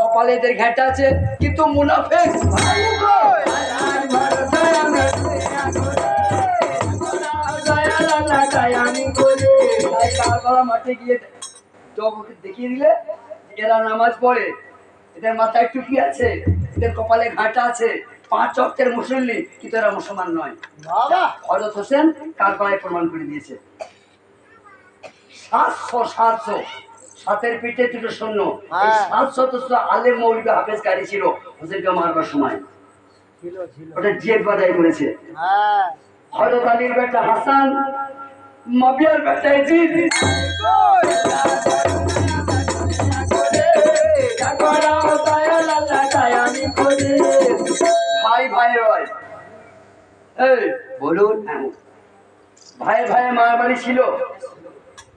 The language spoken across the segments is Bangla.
কপালে এদের ঘ্যাটা আছে কিন্তু মুনাফেক মাঠে গিয়ে জগকে দেখিয়ে দিলে এরা নামাজ পড়ে। এদের মাথায় টুপি আছে এদের কপালে ঘাটা আছে। পাঁচ অক্টের মুসল্লি কিন্তু এরা মুসলমান নয়। বাবা! হজরত হোসেন কারবালায় প্রমাণ করে দিয়েছে। সাতশো সাতশো। সাতের পিঠে দুটো শূন্য এই হ্যাঁ। সাতশো তো শুধু আলেম মৌলিকা হাফেজ গাড়ি ছিল হোসেনকে মারবার সময়। ওটা জেদ বাজাই করেছে। হ্যাঁ। হজরত আলীর বেটা হাসান মাবিয়ার বেটা ইজিদ। ভাই ভাই রয় এই বলুন। ভাই ভাই মারামারি ছিল।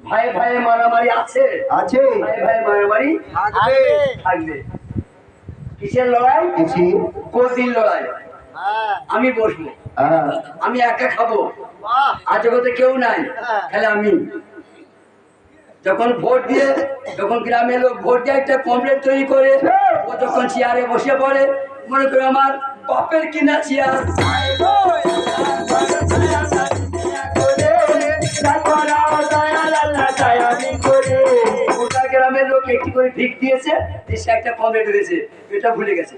ভাই ভাই মারামারি আছে। আছে। ভাই ভাই মারামারি থাকবে। থাকবে। কিসের লড়াই? কিছু কদিন লড়াই। হ্যাঁ। আমি বসবো। হ্যাঁ। আমি একা খাব। আর জগতে কেউ নাই। হ্যাঁ। তাহলে আমি। যখন ভোট দিয়ে যখন গ্রামের লোক ভোট দিয়ে একটা কমপ্লেট তৈরি করে ও যখন চেয়ারে বসে পড়ে মনে করে আমার বাপের কিনা চেয়ার। করে ভিক দিয়েছে একটা এটা ভুলে গেছে।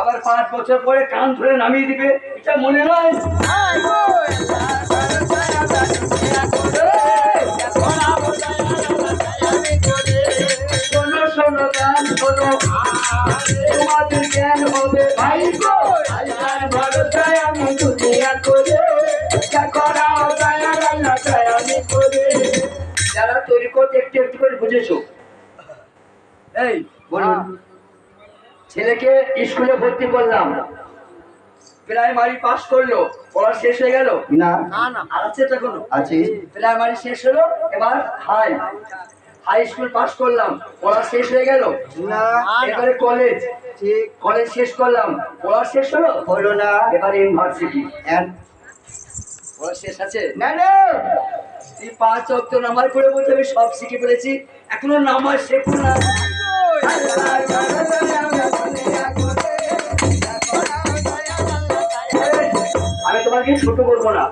আবার পাঁচ বছর পরে কান ধরে নামিয়ে দিবে, এটা মনে নয়। জ্ঞান হবে, ভাই গো। তৈরি করতে একটু একটু করে বুঝেছ? এই বলুন। ছেলেকে স্কুলে ভর্তি করলাম। প্রাইমারি পাস করল পড়া শেষ হয়ে গেল? না। না না। আছে তো কোনো আছে। প্রাইমারি শেষ হলো এবার হাই। হাই স্কুল পাস করলাম পড়া শেষ হয়ে গেল? না। এবারে কলেজ? ঠিক। কলেজ শেষ করলাম পড়া শেষ হলো? হলো না। এবার ইউনিভার্সিটি। পড়া শেষ আছে? না না। এই পাঁচ অক্ত নামাজ পড়ে বলতে আমি সব শিখে ফেলেছি। এখনও নামাজ শেখো না। আমি তোমাকে ছোট করব না।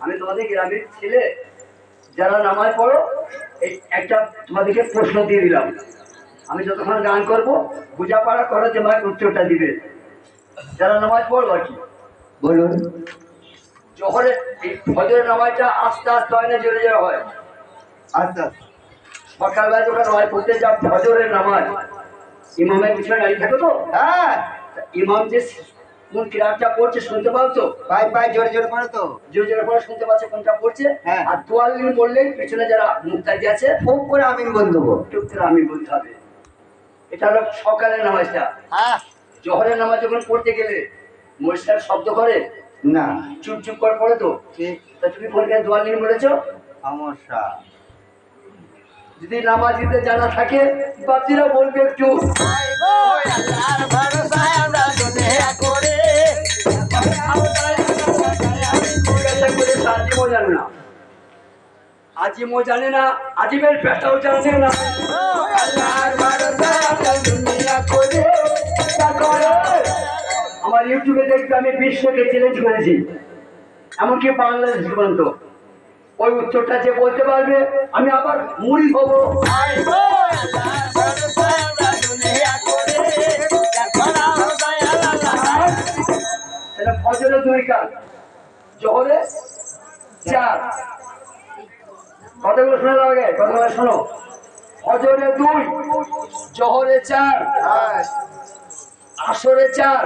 আমি তোমাদের গ্রামের ছেলে। যারা নামাজ পড়ো, এই একটা তোমাদেরকে প্রশ্ন দিয়ে দিলাম। আমি যতক্ষণ গান করব পূজাপাড়া করো যে আমাকে উত্তরটা দিবে। যারা নামাজ পড়ো আর কি? বলুন। জহরে এই ফজরের নামাজটা আস্তে আস্তে হয় না জোরে জোরে হয়? আচ্ছা সকালবেলা যখন নামাজ পড়তে যাও ফজরের নামাজ ইমামের পিছনে দাঁড়িয়ে থাকো তো? হ্যাঁ। ইমাম যে কোন কিরাতটা পড়ছে শুনতে পাও তো? পাই পাই জোরে জোরে পড়ে তো। জোরে জোরে পড়া শুনতে পাচ্ছে কোনটা পড়ছে? হ্যাঁ। আর তোয়াল্লিন বললেই পেছনে যারা মুক্তাদি আছে খুব করে আমিন বল দেবো। টুক করে আমি বলতে হবে। এটা হলো সকালের নামাজটা। হ্যাঁ। জহরের নামাজ যখন পড়তে গেলে মরিষার শব্দ করে না। চুপ চুপ করে পড়ে তো। ঠিক তা তুমি কোনখানে দোয়াল্লিন বলেছ সমস্যা। যদি নামাজ দিতে জানা থাকে বাচ্চারা বলবে একটু। করে। আজিমও জানে না আজিমও জানে না। আজিমের পেটাও জানে না আমার ইউটিউবে দেখবে আমি বিশ্বকে চ্যালেঞ্জ করেছি। এমনকি বাংলাদেশ পর্যন্ত ওই উত্তরটা যে বলতে পারবে, আমি আবার মুড়ি হব দুই কাজ জহরে চার। কতগুলো শোনা যাবে কতগুলো শোনো। ফজরে দুই, জহরে চার। আসরে চার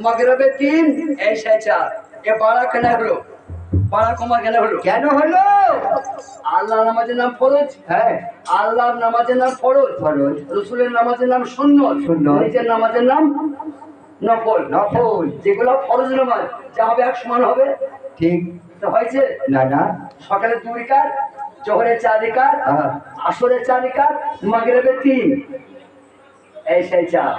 মগরবে তিন এসায় চার। এ বাড়া কেন হলো? বাড়া কমা কেন হলো? কেন হলো? আল্লাহ নামাজের নাম ফরজ? হ্যাঁ। আল্লাহর নামাজের নাম ফরজ? ফরজ। রসুলের নামাজের নাম শূন্য সুন্নত। নিজের নামাজের নাম নফল? নফল। যেগুলো ফরজ নামাজ যা হবে এক সমান হবে। ঠিক। তো হয়েছে? না না। সকালে দুই কাজ জোহরে চার কাজ হ্যাঁ। আসরে চার কাজ মাগরেবে তিন। এই সেই চার।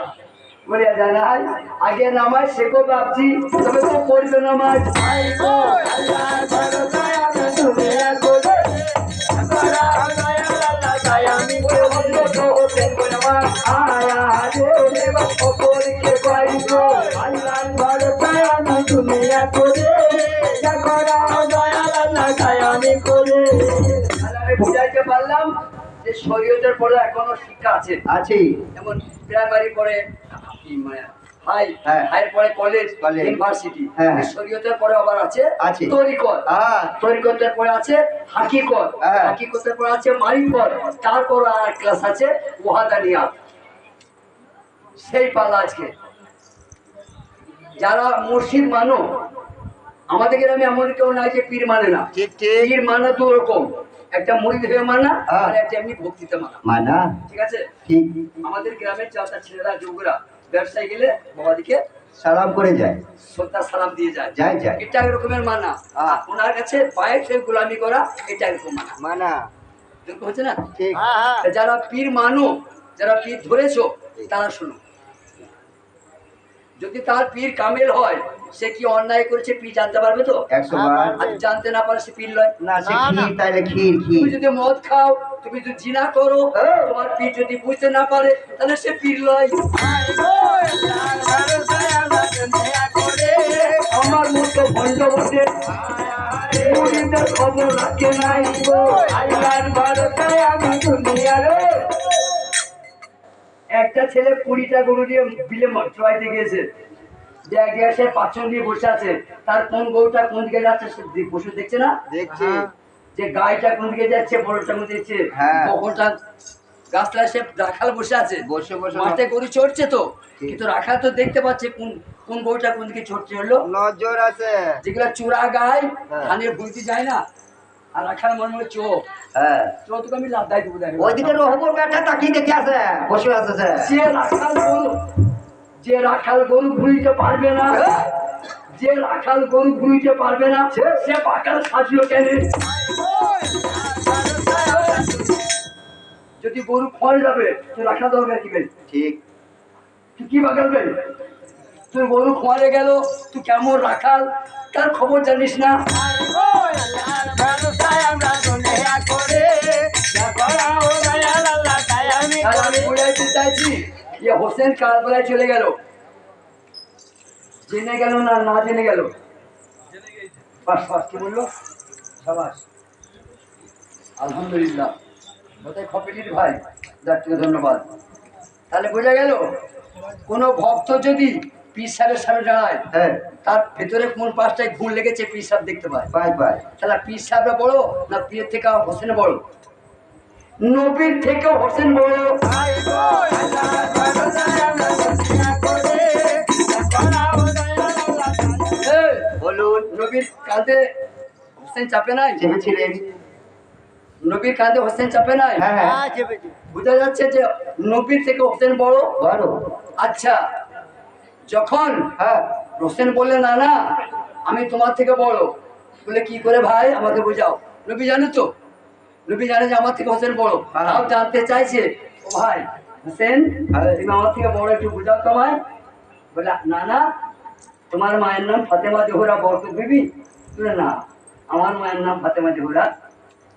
বলে আজ আগে নামাজ শেখো ভাবছি তবে তো পড়বে নামাজ। বুঝাইতে পারলাম। যে শরীয়তের পরে এখনও শিক্ষা আছে আছি যেমন প্রাইমারি পরে মানে হাই হ্যাঁ। পরে কলেজ কলেজ। ইউনিভার্সিটি। শরীয়তের পরে আবার আছে আছে। তরিকত তরিকতের পরে আছে হাকিকত। হাকিকতের পরে আছে মারিফত তারপর আর ক্লাস আছে সেই পালা আজকে যারা মুর্শিদ মানো আমাদের গ্রামে এমন কেউ নাই যে পীর মানে না পীর মানা দু রকম একটা হয়ে মানা হ্যাঁ। আর একটা এমনি ভক্তিতে মানা মানা ঠিক আছে? আমাদের গ্রামের চারটা ছেলেরা যুবরা ব্যবসায় গেলে বাবাদিকে সালাম করে যায়। শ্রদ্ধা সালাম দিয়ে যায়। যায় যায়। এটা এক রকমের মানা হ্যাঁ। ওনার কাছে পায়ে গোলামি করা এটা এরকম মানা মানা এরকম হচ্ছে না? ঠিক। যারা পীর মানো যারা পীর ধরেছো তারা শোনো। যদি তার পীর কামেল হয় সে কি অন্যায় করেছে পীর জানতে পারবে তো? আর জানতে না পারে সে পীর লয় না সে ক্ষীর তাহলে ক্ষীর ক্ষীর। তুমি যদি মদ খাও তুমি যদি জিনা করো হ্যাঁ। তোমার পীর যদি বুঝতে না পারে তাহলে সে পীর লয় আমার মতো ভণ্ড বসে খবর রাখে নাই আল্লাহর ভরসায় আমি দুনিয়ারে একটা ছেলে কুড়িটা গরু দিয়ে বিলে চড়াইতে গিয়েছে। ব্যাগ দিয়ে সে পাঁচজন নিয়ে বসে আছে তার কোন গরুটা কোন দিকে যাচ্ছে সে দেখছে না? দেখছি। যে গাইটা কোন দিকে যাচ্ছে বড়টা কোন দিকে হ্যাঁ। কখনটা গাছতলায় সে রাখাল বসে আছে। বসে বসে মাঠে গরু চড়ছে তো কিন্তু রাখাল তো দেখতে পাচ্ছে কোন কোন গরুটা কোন দিকে চড়ছে হলো। নজর আছে। যেগুলো চূড়া গায় হ্যাঁ। ধানে ভুলতে যায় না। আর রাখাল মনে মনে চোখ হ্যাঁ। চোখ আমি লাদাই দেবো দেখো। ওইদিকে রহবর ব্যাটা তাকিয়ে দেখে আছে বসে আছে রাখাল যে রাখাল গরু ঘুরিতে পারবে না যে রাখাল গরু ঘুরিতে পারবে না সে পাকাল সাজলো কেন। যদি গরু ফল যাবে তো রাখা দরকার কি বেশ ঠিক। তুই কি বাগালবে তোর গরু খোয়ারে গেল তুই কেমন রাখাল? তার খবর জানিস না। হোসেন কারবালায় চলে গেল। জেনে গেল না না জেনে গেল? বাস বাস কি বলল? সাবাস। আলহামদুলিল্লাহ। কোথায় খপিটির ভাই থেকে ধন্যবাদ। তাহলে বোঝা গেল কোনো ভক্ত যদি পীর সাহেবের সামনে দাঁড়ায় হ্যাঁ। তার ভেতরে কোন পাশটায় ঘুম লেগেছে পীর সাহেব দেখতে পায়। বাই বাই তাহলে পীর সাহেবরা বড় না পীর থেকে হোসেন বড়? নবীর থেকেও হোসেন বড় বলুন নবীর কাঁধে হোসেন চাপে নাই? চেপেছিলেন। নবীর কাঁধে হোসেন চাপে নাই? হ্যাঁ হ্যাঁ। বোঝা যাচ্ছে যে নবীর থেকে হোসেন বড়? বড়। আচ্ছা যখন হ্যাঁ। হোসেন বললে না না আমি তোমার থেকে বড়। বলে কি করে ভাই? আমাকে বোঝাও। নবী জানো তো? নবী জানে যে আমার থেকে হোসেন বড়। হ্যাঁ। তাও জানতে চাইছে ও ভাই হোসেন হ্যাঁ। তুমি আমার থেকে বড় একটু বুঝাও তোমায়। বলে না না তোমার মায়ের নাম ফাতেমা জোহরা বরকত বিবি। বলে না আমার মায়ের নাম ফাতেমা জোহরা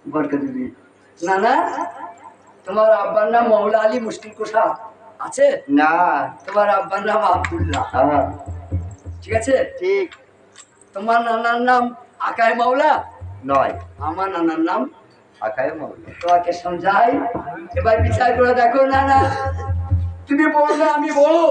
বরকত বিবি। না না তোমার আব্বার নাম মৌলা আলী মুশকিল কোষা আছে? না। তোমার আব্বার নাম আব্দুল্লাহ। হ্যাঁ ঠিক আছে? ঠিক। তোমার নানার নাম আকায় মাওলা? নয়। আমার নানার নাম তোমাকে সমঝাই এবার বিচার করে দেখো না না। তুমি বলো না আমি বলো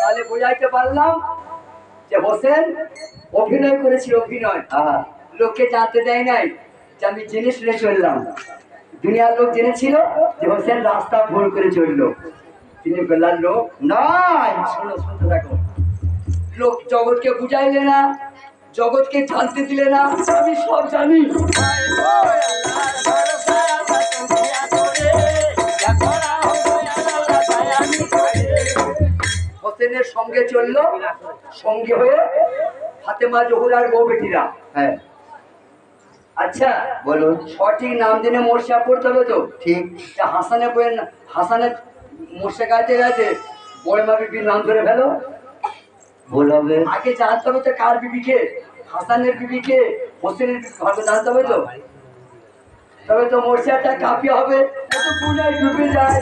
তাহলে বোঝাইতে পারলাম যে হোসেন অভিনয় করেছিল অভিনয়। লোককে জানতে দেয় নাই। যে আমি জেনে শুনে চললাম। দুনিয়ার লোক জেনেছিল যে হোসেন রাস্তা ভুল করে চলল। তিনি বেলার লোক নয় শোনো, শুনতে থাকো। লোক জগৎকে বুঝাইলে না, জগৎকে জানতে দিলে না, আমি সব জানি। হোসেনের সঙ্গে চলল, সঙ্গে হয়ে হাতে ফাতেমা জহুরার বউ বেটিরা। হ্যাঁ। আচ্ছা বলুন সঠিক নাম জেনে মোর্শা পড়তে হবে তো? ঠিক। তা হাসানের বইয়ের হাসানের মোর্শা গাইতে গাইতে বড় মা বিবির নাম ধরে ফেলো। ভুল হবে। আগে জানতে হবে তো কার বিবিকে? হাসানের বিবিকে? হোসেনের ভালো জানতে হবে তো? তবে তো মোর্শাটা কাফি হবে। পুনায় ডুবে যায়।